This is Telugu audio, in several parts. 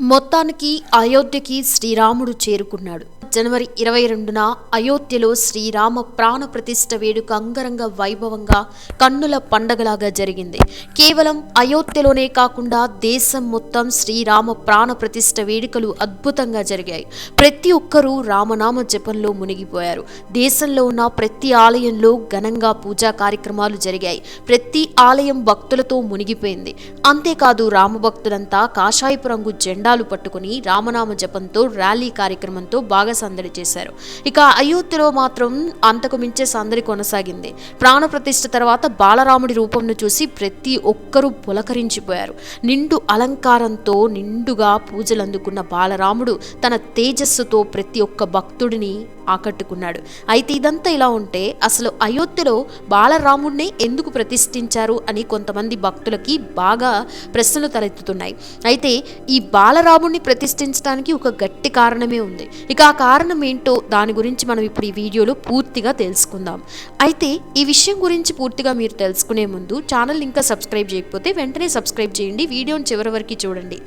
మొత్తానికి అయోధ్యకి శ్రీరాముడు చేరుకున్నాడు. జనవరి ఇరవై రెండున అయోధ్యలో శ్రీరామ ప్రాణ ప్రతిష్ఠ వేడుక అంగరంగ వైభవంగా కన్నుల పండగలాగా జరిగింది. కేవలం అయోధ్యలోనే కాకుండా దేశం మొత్తం శ్రీరామ ప్రాణ ప్రతిష్ఠ వేడుకలు అద్భుతంగా జరిగాయి. ప్రతి ఒక్కరూ రామనామ జపంలో మునిగిపోయారు. దేశంలో ఉన్న ప్రతి ఆలయంలో ఘనంగా పూజా కార్యక్రమాలు జరిగాయి. ప్రతి ఆలయం భక్తులతో మునిగిపోయింది. అంతేకాదు రామభక్తులంతా కాషాయపు రంగు జెండా జెండాలు పట్టుకుని రామనామ జపంతో ర్యాలీ కార్యక్రమంతో బాగా సందడి చేశారు. ఇక అయోధ్యలో మాత్రం అంతకు మించే సందడి కొనసాగింది. ప్రాణప్రతిష్ఠ తర్వాత బాలరాముడి రూపంను చూసి ప్రతి ఒక్కరూ పులకరించిపోయారు. నిండు అలంకారంతో నిండుగా పూజలు అందుకున్న బాలరాముడు తన తేజస్సుతో ప్రతి ఒక్క భక్తుడిని ఆకట్టుకున్నాడు. అయితే ఇదంతా ఇలా ఉంటే అసలు అయోధ్యలో బాలరాముడిని ఎందుకు ప్రతిష్ఠించారు అని కొంతమంది భక్తులకి బాగా ప్రశ్నలు తలెత్తుతున్నాయి. అయితే ఈ బాల బాలరాముడిని ప్రతిష్ఠించడానికి ఒక గట్టి కారణమే ఉంది. ఇక ఆ కారణం ఏంటో దాని గురించి మనం ఇప్పుడు ఈ వీడియోలో పూర్తిగా తెలుసుకుందాం. అయితే ఈ విషయం గురించి పూర్తిగా మీరు తెలుసుకునే ముందు ఛానల్ ఇంకా సబ్స్క్రైబ్ చేయకపోతే వెంటనే సబ్స్క్రైబ్ చేయండి. వీడియోని చివరి వరకు చూడండి.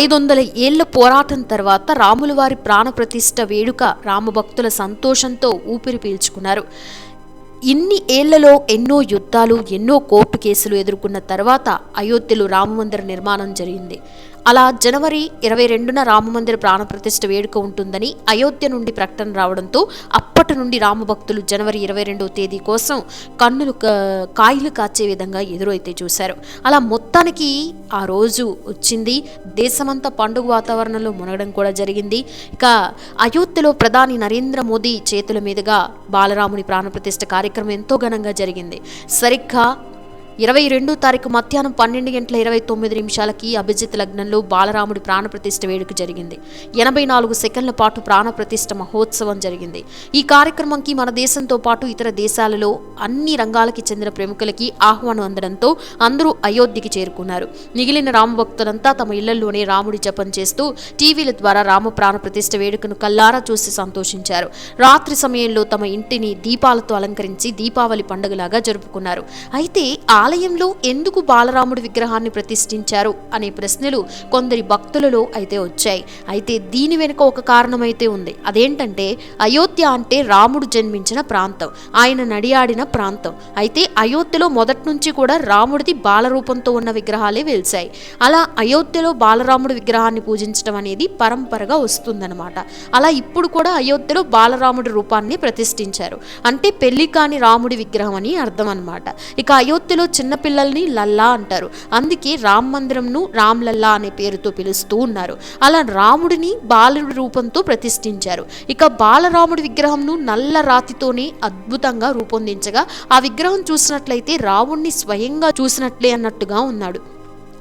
ఐదు వందల ఏళ్ళ పోరాటం తర్వాత రాముల వారి ప్రాణ ప్రతిష్ఠ వేడుక రామభక్తుల సంతోషంతో ఊపిరి పీల్చుకున్నారు. ఇన్ని ఏళ్ళలో ఎన్నో యుద్ధాలు ఎన్నో కోర్టు కేసులు ఎదుర్కొన్న తర్వాత అయోధ్యలో రామమందిర నిర్మాణం జరిగింది. అలా జనవరి ఇరవై రెండున రామమందిర ప్రాణప్రతిష్ఠ వేడుక ఉంటుందని అయోధ్య నుండి ప్రకటన రావడంతో అప్పటి నుండి రామభక్తులు జనవరి ఇరవై రెండవ తేదీ కోసం కన్నులు కాయలు కాచే విధంగా ఎదురైతే చూశారు. అలా మొత్తానికి ఆ రోజు వచ్చింది. దేశమంతా పండుగ వాతావరణంలో మునగడం కూడా జరిగింది. ఇక అయోధ్యలో ప్రధాని నరేంద్ర మోదీ చేతుల మీదుగా బాలరాముని ప్రాణప్రతిష్ఠ కార్యక్రమం ఎంతో ఘనంగా జరిగింది. సరిగ్గా ఇరవై రెండో తారీఖు మధ్యాహ్నం పన్నెండు గంటల ఇరవై తొమ్మిది నిమిషాలకి అభిజిత్ లగ్నంలో బాలరాముడి ప్రాణప్రతిష్ఠ వేడుక జరిగింది. ఎనభై నాలుగు సెకండ్ల పాటు ప్రాణప్రతిష్ఠ మహోత్సవం జరిగింది. ఈ కార్యక్రమంకి మన దేశంతో పాటు ఇతర దేశాలలో అన్ని రంగాలకి చెందిన ప్రముఖులకి ఆహ్వానం అందడంతో అందరూ అయోధ్యకి చేరుకున్నారు. మిగిలిన రామభక్తులంతా తమ ఇళ్ళలోనే రాముడి జపం చేస్తూ టీవీల ద్వారా రామ ప్రాణ ప్రతిష్ఠ వేడుకను కల్లారా చూసి సంతోషించారు. రాత్రి సమయంలో తమ ఇంటిని దీపాలతో అలంకరించి దీపావళి పండుగలాగా జరుపుకున్నారు. అయితే ఆలయంలో ఎందుకు బాలరాముడి విగ్రహాన్ని ప్రతిష్ఠించారు అనే ప్రశ్నలు కొందరి భక్తులలో అయితే వచ్చాయి. అయితే దీని వెనుక ఒక కారణమైతే ఉంది. అదేంటంటే అయోధ్య అంటే రాముడు జన్మించిన ప్రాంతం ఆయన నడియాడిన ప్రాంతం. అయితే అయోధ్యలో మొదటి నుంచి కూడా రాముడిది బాలరూపంతో ఉన్న విగ్రహాలే వెలిశాయి. అలా అయోధ్యలో బాలరాముడి విగ్రహాన్ని పూజించడం అనేది పరంపరగా వస్తుందన్నమాట. అలా ఇప్పుడు కూడా అయోధ్యలో బాలరాముడి రూపాన్ని ప్రతిష్ఠించారు. అంటే పెళ్ళి కాని రాముడి విగ్రహం అని అర్థం అనమాట ఇక అయోధ్యలో చిన్నపిల్లల్ని లల్లా అంటారు. అందుకే రామ్ మందిరంను రామ్ లల్లా అనే పేరుతో పిలుస్తూ ఉన్నారు. అలా రాముడిని బాలుడి రూపంతో ప్రతిష్ఠించారు. ఇక బాలరాముడి విగ్రహంను నల్ల రాతితోనే అద్భుతంగా రూపొందించగా ఆ విగ్రహం చూసినట్లయితే రాముడిని స్వయంగా చూసినట్లే అన్నట్టుగా ఉన్నాడు.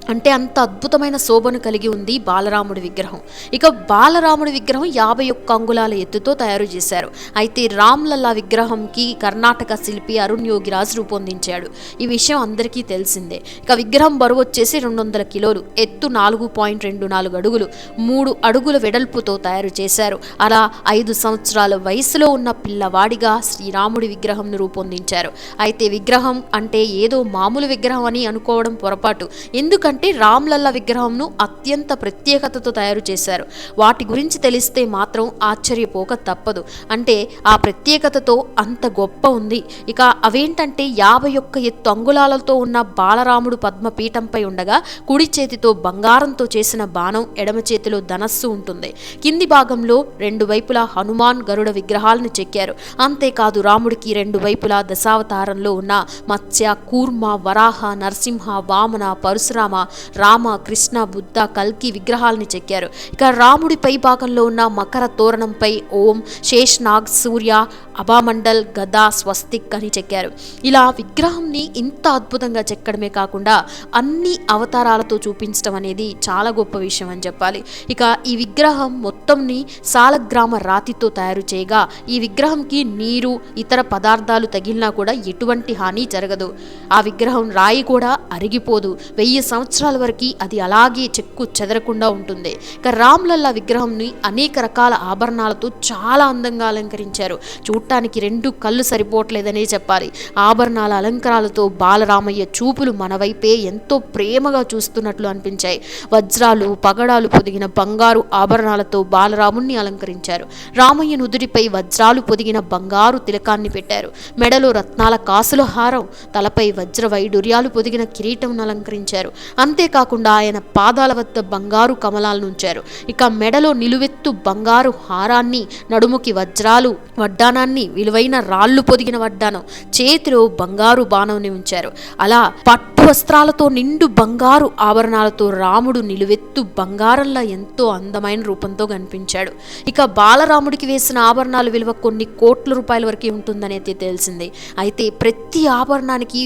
అంటే అంత అద్భుతమైన శోభను కలిగి ఉంది బాలరాముడి విగ్రహం. ఇక బాలరాముడి విగ్రహం యాభై ఒక్క అంగుళాల ఎత్తుతో తయారు చేశారు. అయితే రామ్లల్లా విగ్రహంకి కర్ణాటక శిల్పి అరుణ్ యోగిరాజ్ రూపొందించాడు. ఈ విషయం అందరికీ తెలిసిందే. ఇక విగ్రహం బరువు వచ్చేసి రెండు వందల కిలోలు. ఎత్తు నాలుగు పాయింట్ రెండు నాలుగు అడుగులు. మూడు అడుగుల వెడల్పుతో తయారు చేశారు. అలా ఐదు సంవత్సరాల వయసులో ఉన్న పిల్లవాడిగా శ్రీరాముడి విగ్రహంను రూపొందించారు. అయితే విగ్రహం అంటే ఏదో మామూలు విగ్రహం అని అనుకోవడం పొరపాటు. ఎందుకంటే రామ్లల్ల విగ్రహంను అత్యంత ప్రత్యేకతతో తయారు చేశారు. వాటి గురించి తెలిస్తే మాత్రం ఆశ్చర్యపోక తప్పదు. అంటే ఆ ప్రత్యేకతతో అంత గొప్ప ఉంది. ఇక అవేంటంటే యాభై ఒక్క ఎత్తు అంగుళాలతో ఉన్న బాలరాముడు పద్మపీఠంపై ఉండగా కుడి చేతితో బంగారంతో చేసిన బాణం ఎడమ చేతిలో ధనస్సు ఉంటుంది. కింది భాగంలో రెండు వైపులా హనుమాన్ గరుడ విగ్రహాలను చెక్కారు. అంతేకాదు రాముడికి రెండు వైపులా దశావతారంలో ఉన్న మత్స్య కూర్మ వరాహ నరసింహ వామన పరశురామ రామ కృష్ణ బుద్ధ కల్కి విగ్రహాలని చెక్కారు. ఇక రాముడి పై భాగంలో ఉన్న మకర తోరణంపై ఓం శేష్నాగ్ సూర్య అభామండల్ గదా స్వస్తిక్ అని చెక్కారు. ఇలా విగ్రహంని ఇంత అద్భుతంగా చెక్కడమే కాకుండా అన్ని అవతారాలతో చూపించడం అనేది చాలా గొప్ప విషయం అని చెప్పాలి. ఇక ఈ విగ్రహం మొత్తంని సాలగ్రామ రాతితో తయారు చేయగా ఈ విగ్రహంకి నీరు ఇతర పదార్థాలు తగిలినా కూడా ఎటువంటి హాని జరగదు. ఆ విగ్రహం రాయి కూడా అరిగిపోదు. వెయ్యి సంవత్సరాలు సంవత్సరాల వరకు అది అలాగే చెక్కు చెదరకుండా ఉంటుంది. ఇక రామ్లల్లా విగ్రహంని అనేక రకాల ఆభరణాలతో చాలా అందంగా అలంకరించారు. చూడటానికి రెండు కళ్ళు సరిపోవట్లేదనే చెప్పాలి. ఆభరణాల అలంకారాలతో బాలరామయ్య చూపులు మన వైపే ఎంతో ప్రేమగా చూస్తున్నట్లు అనిపించాయి. వజ్రాలు పగడాలు పొదిగిన బంగారు ఆభరణాలతో బాలరాముణ్ణి అలంకరించారు. రామయ్య నుదుడిపై వజ్రాలు పొదిగిన బంగారు తిలకాన్ని పెట్టారు. మెడలో రత్నాల కాసుల హారం తలపై వజ్ర వైడూర్యాలు పొదిగిన కిరీటం అలంకరించారు. అంతేకాకుండా ఆయన పాదాల వద్ద బంగారు కమలాలను ఉంచారు ఇక మెడలో నిలువెత్తు బంగారు హారాన్ని నడుముకి వజ్రాలు వడ్డానాన్ని విలువైన రాళ్ళు పొదిగిన వడ్డానం చేతిలో బంగారు బాణంని ఉంచారు. అలా పట్టు వస్త్రాలతో నిండు బంగారు ఆభరణాలతో రాముడు నిలువెత్తు బంగారంలా ఎంతో అందమైన రూపంతో కనిపించాడు. ఇక బాలరాముడికి వేసిన ఆభరణాల విలువ కొన్ని కోట్ల రూపాయల వరకు ఉంటుందని అయితే తెలిసింది. అయితే ప్రతి ఆభరణానికి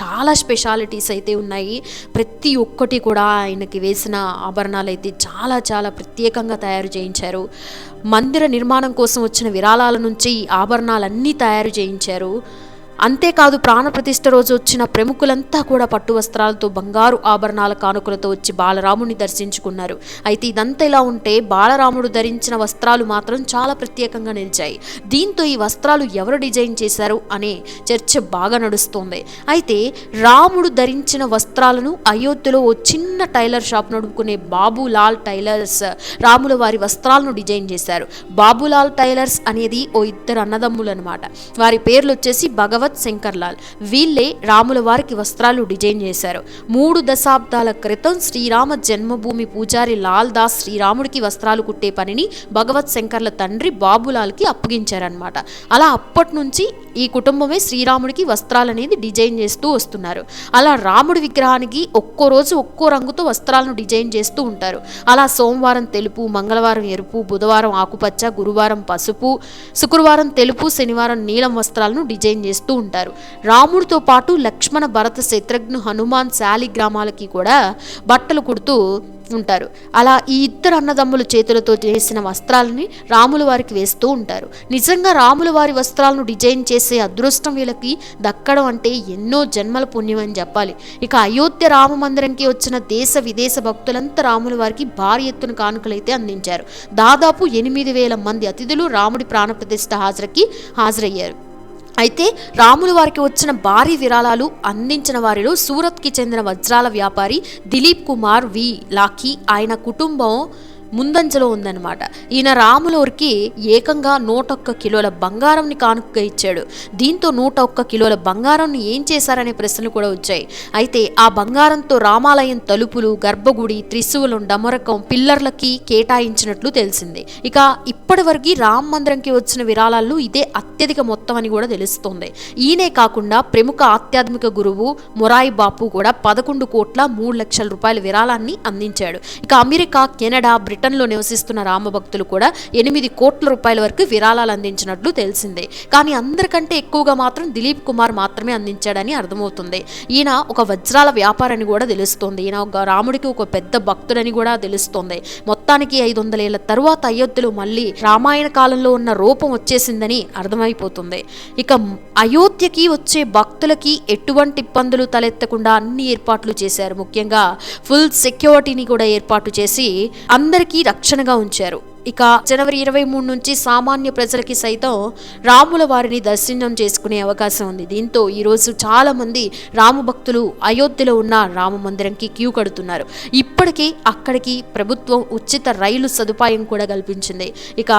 చాలా స్పెషాలిటీస్ అయితే ఉన్నాయి. ప్రతి ఒక్కటి కూడా ఆయనకి వేసిన ఆభరణాలు అయితే చాలా చాలా ప్రత్యేకంగా తయారు చేయించారు. మందిర నిర్మాణం కోసం వచ్చిన విరాళాల నుంచి ఈ ఆభరణాలన్నీ తయారు చేయించారు. అంతేకాదు ప్రాణప్రతిష్ఠ రోజు వచ్చిన ప్రముఖులంతా కూడా పట్టు వస్త్రాలతో బంగారు ఆభరణాల కానుకలతో వచ్చి బాలరాముని దర్శించుకున్నారు. అయితే ఇదంతా ఇలా ఉంటే బాలరాముడు ధరించిన వస్త్రాలు మాత్రం చాలా ప్రత్యేకంగా నిలిచాయి. దీంతో ఈ వస్త్రాలు ఎవరు డిజైన్ చేశారు అనే చర్చ బాగా నడుస్తోంది. అయితే రాముడు ధరించిన వస్త్రాలను అయోధ్యలో ఓ చిన్న టైలర్ షాప్ నడుపుకునే బాబులాల్ టైలర్స్ రాముల వారి వస్త్రాలను డిజైన్ చేశారు. బాబులాల్ టైలర్స్ అనేది ఓ ఇద్దరు అన్నదమ్ములు అనమాట వారి పేర్లు వచ్చేసి భగవత్ శంకర్లాల్ వీళ్ళే రాముల వారికి వస్త్రాలు డిజైన్ చేశారు. మూడు దశాబ్దాల క్రితం శ్రీరామ జన్మభూమి పూజారి లాల్ దాస్ శ్రీరాముడికి వస్త్రాలు కుట్టే పనిని భగవత్ శంకర్ల తండ్రి బాబులాల్కి అప్పగించారనమాట అలా అప్పటి నుంచి ఈ కుటుంబమే శ్రీరాముడికి వస్త్రాలు అనేది డిజైన్ చేస్తూ వస్తున్నారు. అలా రాముడి విగ్రహానికి ఒక్కో రోజు ఒక్కో రంగుతో వస్త్రాలను డిజైన్ చేస్తూ ఉంటారు. అలా సోమవారం తెలుపు మంగళవారం ఎరుపు బుధవారం ఆకుపచ్చ గురువారం పసుపు శుక్రవారం తెలుపు శనివారం నీలం వస్త్రాలను డిజైన్ చేస్తూ ఉంటారు. రాముడితో పాటు లక్ష్మణ భరత శత్రుఘ్ను హనుమాన్ శాలి గ్రామాలకి కూడా బట్టలు కుడుతూ ఉంటారు అలా ఈ ఇద్దరు అన్నదమ్ములు చేతులతో చేసిన వస్త్రాలని రాముల వారికి వేస్తూ ఉంటారు. నిజంగా రాముల వారి వస్త్రాలను డిజైన్ చేసే అదృష్టం వీళ్ళకి దక్కడం అంటే ఎన్నో జన్మల పుణ్యం అని చెప్పాలి. ఇక అయోధ్య రామ మందిరంకి వచ్చిన దేశ విదేశ భక్తులంతా రాముల వారికి భారీ ఎత్తున కానుకలైతే అందించారు. దాదాపు ఎనిమిది వేల మంది అతిథులు రాముడి ప్రాణప్రతిష్ఠ హాజరుకి హాజరయ్యారు. అయితే రాములు వారికి వచ్చిన భారీ విరాళాలు అందించిన వారిలో సూరత్కి చెందిన వజ్రాల వ్యాపారి దిలీప్ కుమార్ వి. లాకీ ఆయన కుటుంబం ముందంజలో ఉందన్నమాట. ఈయన రాములూరికి ఏకంగా నూట ఒక్క కిలోల బంగారంని కానుకగా ఇచ్చాడు. దీంతో నూట ఒక్క కిలోల బంగారంని ఏం చేశారనే ప్రశ్నలు కూడా వచ్చాయి. అయితే ఆ బంగారంతో రామాలయం తలుపులు గర్భగుడి త్రిశూలం డమరకం పిల్లర్లకి కేటాయించినట్లు తెలిసింది. ఇక ఇప్పటివరకు రామ మందిరంకి వచ్చిన విరాళాల్లో ఇదే అత్యధిక మొత్తం అని కూడా తెలుస్తోంది. ఈయనే కాకుండా ప్రముఖ ఆధ్యాత్మిక గురువు మొరాయి బాపు కూడా పదకొండు కోట్ల మూడు లక్షల రూపాయల విరాళాన్ని అందించాడు. ఇక అమెరికా కెనడా బ్రిటన్ బ్రిటన్లో నివసిస్తున్న రామభక్తులు కూడా ఎనిమిది కోట్ల రూపాయల వరకు విరాళాలు అందించినట్లు తెలిసిందే. కానీ అందరికంటే ఎక్కువగా మాత్రం దిలీప్ కుమార్ మాత్రమే అందించాడని అర్థమవుతుంది. ఈయన ఒక వజ్రాల వ్యాపారని కూడా తెలుస్తోంది. ఈయన ఒక రాముడికి ఒక పెద్ద భక్తుడని కూడా తెలుస్తోంది. మొత్తానికి ఐదు వందల ఏళ్ళ తరువాత అయోధ్యలో మళ్ళీ రామాయణ కాలంలో ఉన్న రూపం వచ్చేసిందని అర్థమైపోతుంది. ఇక అయోధ్యకి వచ్చే భక్తులకి ఎటువంటి ఇబ్బందులు తలెత్తకుండా అన్ని ఏర్పాట్లు చేశారు. ముఖ్యంగా ఫుల్ సెక్యూరిటీని కూడా ఏర్పాటు చేసి అందరికీ రక్షణగా ఉంచారు. ఇక జనవరి ఇరవై మూడు నుంచి సామాన్య ప్రజలకి సైతం రాముల వారిని దర్శనం చేసుకునే అవకాశం ఉంది. దీంతో ఈరోజు చాలా మంది రామ భక్తులు అయోధ్యలో ఉన్న రామ మందిరంకి క్యూ కడుతున్నారు. ఇప్పటికీ అక్కడికి ప్రభుత్వం ఉచిత రైలు సదుపాయం కూడా కల్పించింది. ఇక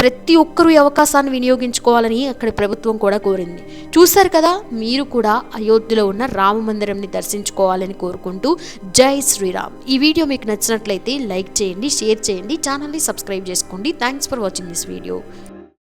ప్రతి ఒక్కరూ ఈ అవకాశాన్ని వినియోగించుకోవాలని అక్కడ ప్రభుత్వం కూడా కోరింది. చూశారు కదా మీరు కూడా అయోధ్యలో ఉన్న రామ మందిరంని దర్శించుకోవాలని కోరుకుంటూ జై శ్రీరామ్. ఈ వీడియో మీకు నచ్చినట్లయితే లైక్ చేయండి షేర్ చేయండి ఛానల్ని సబ్స్క్రైబ్ చేసుకోండి. Thanks for watching this video